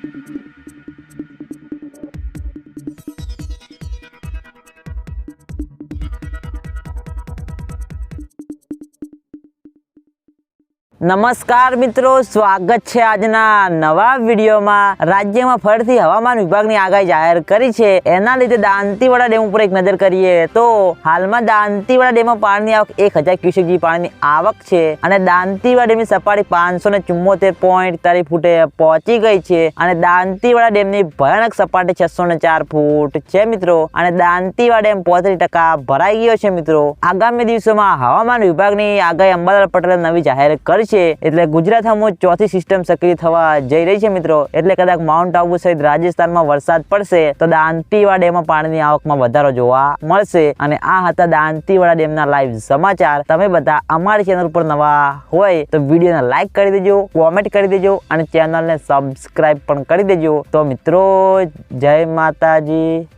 Thank you. નમસ્કાર મિત્રો, સ્વાગત છે આજના નવા વિડીયોમાં. રાજ્યમાં ફરીથી હવામાન વિભાગની આગાહી જાહેર કરી છે. એના લીધે દાંતીવાડા ડેમ ઉપર એક નજર કરીએ તો હાલમાં દાંતીવાડા ડેમમાં પાણીની આવક એક હજાર ક્યુસેક જેવી પાણીની આવક છે અને દાંતીવાડા ડેમની સપાટી પાંચસો ને ચુમ્મોતેર પોઈન્ટ તારી ફૂટે પહોંચી ગઈ છે અને દાંતીવાડા ડેમની ભયાનક સપાટી છસો ને ચાર ફૂટ છે મિત્રો અને દાંતીવાડા ડેમ પોત્રીસ ટકા ભરાઈ ગયો છે મિત્રો. આગામી દિવસોમાં હવામાન વિભાગની આગાહી અંબાલાલ પટેલે નવી જાહેર કરી છે. એટલે ગુજરાતમાં ચોથી સિસ્ટમ સક્રિય થવા જઈ રહી છે મિત્રો. એટલે કદાચ માઉન્ટ આબુ સહિત રાજસ્થાનમાં વરસાદ પડશે, તો દાંતીવાડા ડેમમાં પાણીની આવકમાં વધારો જોવા મળશે. અને આ હતા દાંતીવાડા ડેમના લાઈવ સમાચાર. તમે બધા અમારી ચેનલ પર નવા હોય, તો વિડીયોને લાઈક કરી દેજો કોમેન્ટ કરી દેજો, અને ચેનલને સબસ્ક્રાઇબ પણ કરી દેજો. તો મિત્રો, જય માતાજી.